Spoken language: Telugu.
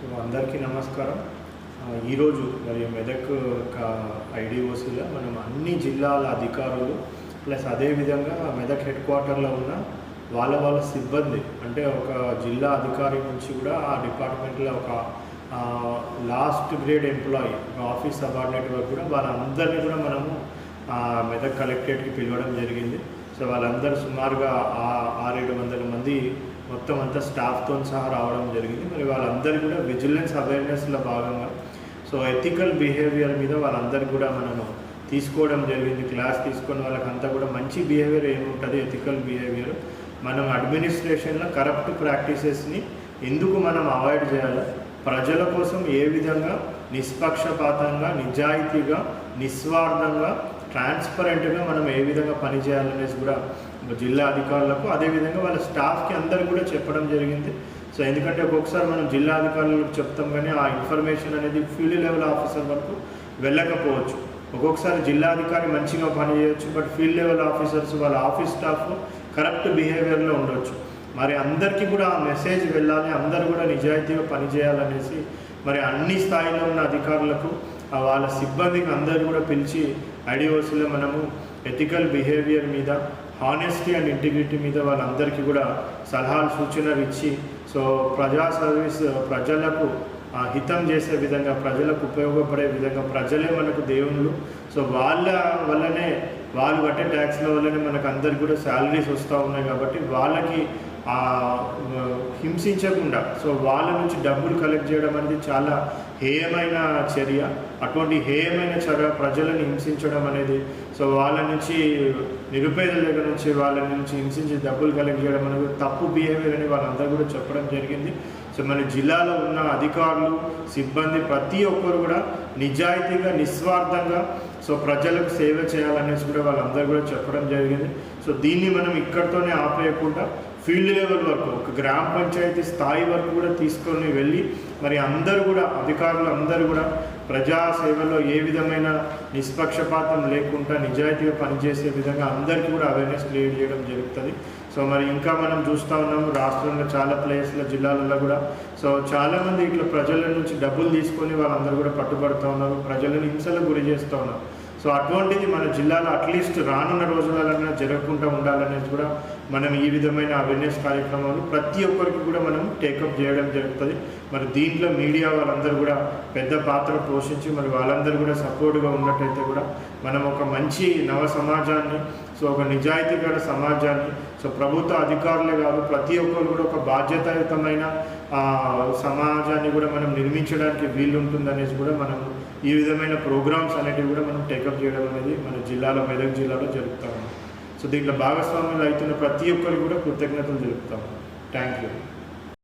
సో అందరికీ నమస్కారం. ఈరోజు మరి మెదక్ ఐడిఓసీలో మనం అన్ని జిల్లాల అధికారులు ప్లస్ అదేవిధంగా మెదక్ హెడ్ క్వార్టర్లో ఉన్న వాళ్ళ వాళ్ళ సిబ్బంది అంటే ఒక జిల్లా అధికారి నుంచి కూడా ఆ డిపార్ట్మెంట్లో ఒక last grade employee office subordinate వరకు కూడా వాళ్ళందరినీ కూడా మనము మెదక్ కలెక్టరేట్కి పిలవడం జరిగింది. సో వాళ్ళందరూ సుమారుగా ఆరేడు వందల మంది మొత్తం అంతా స్టాఫ్తో సహా రావడం జరిగింది. మరి వాళ్ళందరూ కూడా విజిలెన్స్ అవేర్నెస్లో భాగంగా సో ఎథికల్ బిహేవియర్ మీద వాళ్ళందరూ కూడా మనము తీసుకోవడం జరిగింది. క్లాస్ తీసుకొని వాళ్ళకంతా కూడా మంచి బిహేవియర్ ఏముంటుంది? ఎథికల్ బిహేవియర్ మనం అడ్మినిస్ట్రేషన్లో కరప్ట్ ప్రాక్టీసెస్ని ఎందుకు మనం అవాయిడ్ చేయాలి? ప్రజల కోసం ఏ విధంగా? నిష్పక్షపాతంగా నిజాయితీగా నిస్వార్థంగా ట్రాన్స్పరెంట్గా మనం ఏ విధంగా పనిచేయాలనేసి కూడా జిల్లా అధికారులకు అదేవిధంగా వాళ్ళ స్టాఫ్కి అందరు కూడా చెప్పడం జరిగింది. సో ఎందుకంటే ఒక్కొక్కసారి మనం జిల్లా అధికారులకు చెప్తాం కానీ ఆ ఇన్ఫర్మేషన్ అనేది ఫీల్డ్ లెవెల్ ఆఫీసర్ వరకు వెళ్ళకపోవచ్చు. ఒక్కొక్కసారి జిల్లా అధికారి మంచిగా పనిచేయవచ్చు బట్ ఫీల్డ్ లెవెల్ ఆఫీసర్స్ వాళ్ళ ఆఫీస్ స్టాఫ్ కరెక్ట్ బిహేవియర్లో ఉండొచ్చు. మరి అందరికీ కూడా ఆ మెసేజ్ వెళ్ళాలి అందరూ కూడా నిజాయితీగా పనిచేయాలనేసి మరి అన్ని స్థాయిలో ఉన్న అధికారులకు వాళ్ళ సిబ్బందికి అందరూ కూడా పిలిచి ఐడియోస్లో మనము ఎథికల్ బిహేవియర్ మీద హానెస్టీ అండ్ ఇంటిగ్రిటీ మీద వాళ్ళందరికీ కూడా సలహాలు సూచనలు ఇచ్చి సో ప్రజా సర్వీస్ ప్రజలకు హితం చేసే విధంగా ప్రజలకు ఉపయోగపడే విధంగా ప్రజలే మనకు దేవుళ్ళు. సో వాళ్ళ వల్లనే వాళ్ళు కట్టే ట్యాక్స్ల వల్లనే మనకు అందరికి కూడా శాలరీస్ వస్తూ ఉన్నాయి కాబట్టి వాళ్ళకి హింసించకుండా సో వాళ్ళ నుంచి డబ్బులు కలెక్ట్ చేయడం అనేది చాలా హేయమైన చర్య. అటువంటి హేయమైన చర్య ప్రజలను హింసించడం అనేది సో వాళ్ళ నుంచి నిరుపేదల దగ్గర నుంచి వాళ్ళ నుంచి హింసించి డబ్బులు కలెక్ట్ చేయడం అనేది తప్పు బిహేవియర్ అని వాళ్ళందరూ కూడా చెప్పడం జరిగింది. సో మన జిల్లాలో ఉన్న అధికారులు సిబ్బంది ప్రతి ఒక్కరు కూడా నిజాయితీగా నిస్వార్థంగా సో ప్రజలకు సేవ చేయాలనేసి కూడా వాళ్ళందరూ కూడా చెప్పడం జరిగింది. సో దీన్ని మనం ఇక్కడితోనే ఆపేయకుండా ఫీల్డ్ లెవెల్ వరకు ఒక గ్రామ పంచాయతీ స్థాయి వరకు కూడా తీసుకొని వెళ్ళి మరి అందరూ కూడా అధికారులు అందరూ కూడా ప్రజా సేవలో ఏ విధమైన నిష్పక్షపాతం లేకుండా నిజాయితీగా పనిచేసే విధంగా అందరికీ కూడా అవేర్నెస్ క్రియేట్ చేయడం జరుగుతుంది. సో మరి ఇంకా మనం చూస్తూ ఉన్నాము రాష్ట్రంలో చాలా ప్లేస్ల జిల్లాలలో కూడా. సో చాలామంది ఇట్లా ప్రజల నుంచి డబ్బులు తీసుకొని వాళ్ళందరూ కూడా పట్టుబడుతూ ఉన్నారు ప్రజలను హింసలకు గురి చేస్తూ ఉన్నారు. సో అటువంటిది మన జిల్లాలో అట్లీస్ట్ రానున్న రోజులలో జరగకుండా ఉండాలనేది కూడా మనం ఈ విధమైన అవేర్నెస్ కార్యక్రమాలు ప్రతి ఒక్కరికి కూడా మనం టేకప్ చేయడం జరుగుతుంది. మరి దీంట్లో మీడియా వాళ్ళందరూ కూడా పెద్ద పాత్ర పోషించి మరి వాళ్ళందరూ కూడా సపోర్ట్గా ఉన్నట్టయితే కూడా మనం ఒక మంచి నవ సమాజాన్ని సో ఒక నిజాయితీగల సమాజాన్ని సో ప్రభుత్వ అధికారులే కాదు ప్రతి ఒక్కరు కూడా ఒక బాధ్యతాయుతమైన సమాజాన్ని కూడా మనం నిర్మించడానికి వీలుంటుందనేసి కూడా మనం ఈ విధమైన ప్రోగ్రామ్స్ అనేటివి కూడా మనం టేకప్ చేయడం అనేది మన జిల్లాలో మెదక్ జిల్లాలో జరుపుతాము సో దీంట్లో భాగస్వాములు అవుతున్న ప్రతి ఒక్కరికి కూడా కృతజ్ఞతలు జరుపుతాము థ్యాంక్ యూ.